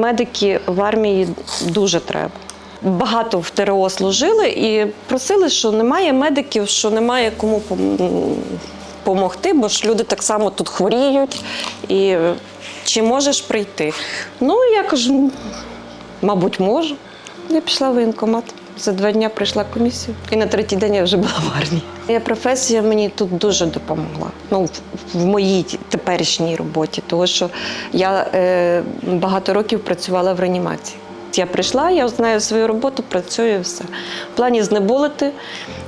медики в армії дуже треба. Багато в ТРО служили і просили, що немає медиків, що немає кому допомогти, бо ж люди так само тут хворіють. І чи можеш прийти? Ну, я кажу, «Ну, мабуть, можу. Я пішла в воєнкомат. За два дні прийшла комісія, і на третій день я вже була в армії. Моя професія мені тут дуже допомогла. Ну, в, моїй теперішній роботі, тому що я е, багато років працювала в реанімації. Я прийшла, я знаю свою роботу, працюю і все. В плані знеболити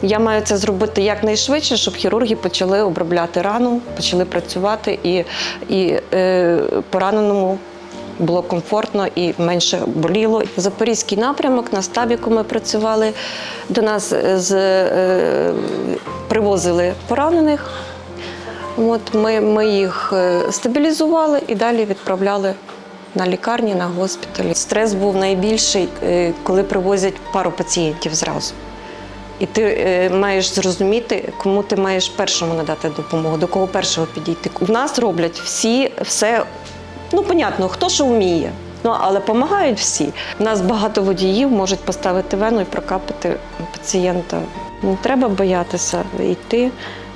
я маю це зробити якнайшвидше, щоб хірурги почали обробляти рану, почали працювати і, і е, пораненому було комфортно і менше боліло. Запорізький напрямок на стабіку ми працювали. До нас з, е, привозили поранених. От ми, ми їх е, стабілізували і далі відправляли на лікарні, на госпіталі. Стрес був найбільший, е, коли привозять пару пацієнтів зразу. І ти е, маєш зрозуміти, кому ти маєш першому надати допомогу, до кого першого підійти. В нас роблять всі все, ну, понятно, хто що вміє. Ну, але допомагають всі. У нас багато водіїв можуть поставити вену і прокапати пацієнта. Не треба боятися йти,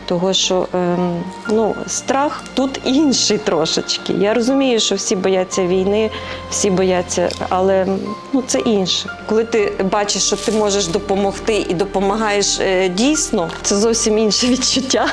того що ем, ну, страх тут інший трошечки. Я розумію, що всі бояться війни, всі бояться, але ну, це інше. Коли ти бачиш, що ти можеш допомогти і допомагаєш е, дійсно, це зовсім інше відчуття.